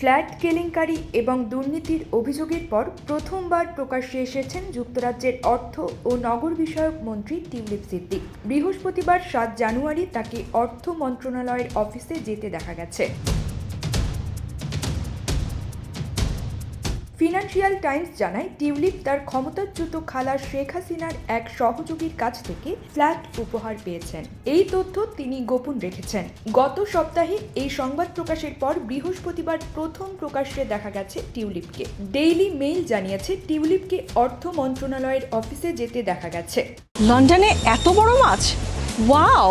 Flat কেলেঙ্কারি এবং দুর্নীতির অভিযোগের পর প্রথমবার প্রকাশ্যে এসেছেন যুক্তরাজ্যের অর্থ ও নগর বিষয়ক মন্ত্রী টিউলিপ সিদ্দিক। বৃহস্পতিবার সাত জানুয়ারি তাকে অর্থ মন্ত্রণালয়ের অফিসে যেতে দেখা গেছে। ফিনান্সিয়াল টাইমস জানায়, টিউলিপ তার ক্ষমতাচ্যুত খালা শেখ হাসিনার এক সহযোগীর কাছ থেকে ফ্ল্যাট উপহার পেয়েছেন। এই তথ্য তিনি গোপন রেখেছেন। গত সপ্তাহে এই সংবাদ প্রকাশের পর বৃহস্পতিবার প্রথম প্রকাশ্যে দেখা গেছে টিউলিপকে। ডেইলি মেইল জানিয়েছে, টিউলিপকে অর্থ মন্ত্রণালয়ের অফিসে যেতে দেখা গেছে। লন্ডনে এত বড় মাছ? ওয়াও!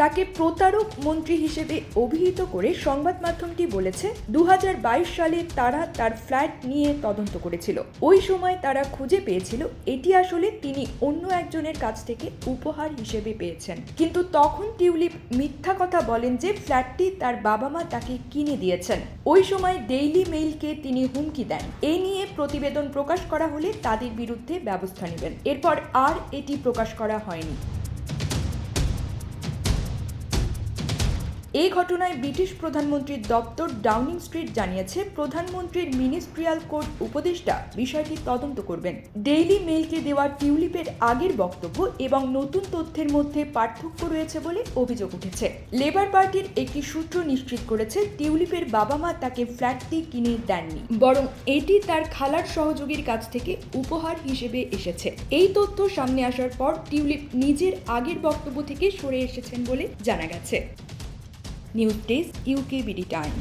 তাকে প্রতারক মন্ত্রী হিসেবে অভিহিত করে সংবাদ মাধ্যমটি বলেছে দু হাজার বাইশ সালে তারা তার ফ্ল্যাট নিয়ে তদন্ত করেছিল। ওই সময় তারা খুঁজে পেয়েছিল, এটি আসলে তিনি অন্য একজনের কাছ থেকে উপহার হিসেবে পেয়েছেন। কিন্তু তখন টিউলিপ মিথ্যা কথা বলেন যে ফ্ল্যাটটি তার বাবা মা তাকে কিনে দিয়েছেন। ওই সময় ডেইলি মেইলকে তিনি হুমকি দেন। এ নিয়ে প্রতিবেদন প্রকাশ করা হলে তাদের বিরুদ্ধে ব্যবস্থা নেবেন। এরপর আর এটি প্রকাশ করা হয়নি। এই ঘটনায় ব্রিটিশ প্রধানমন্ত্রীর দপ্তর ডাউনিং স্ট্রিট জানিয়েছে, প্রধানমন্ত্রীর মিনিস্ট্রিয়াল কোর্ট উপদেষ্টা বিষয়টি তদন্ত করবেন। ডেইলি মেইলকে দেওয়া টিউলিপের আগের বক্তব্য এবং নতুন তথ্যের মধ্যে পার্থক্য রয়েছে বলে অভিযোগ উঠেছে। লেবার পার্টির একটি সূত্র নিশ্চিত করেছে, টিউলিপের বাবা মা তাকে ফ্ল্যাটটি কিনে দেননি, বরং এটি তার খালার সহযোগীর কাছ থেকে উপহার হিসেবে এসেছে। এই তথ্য সামনে আসার পর টিউলিপ নিজের আগের বক্তব্য থেকে সরে এসেছেন বলে জানা গেছে। News desk UK BD time.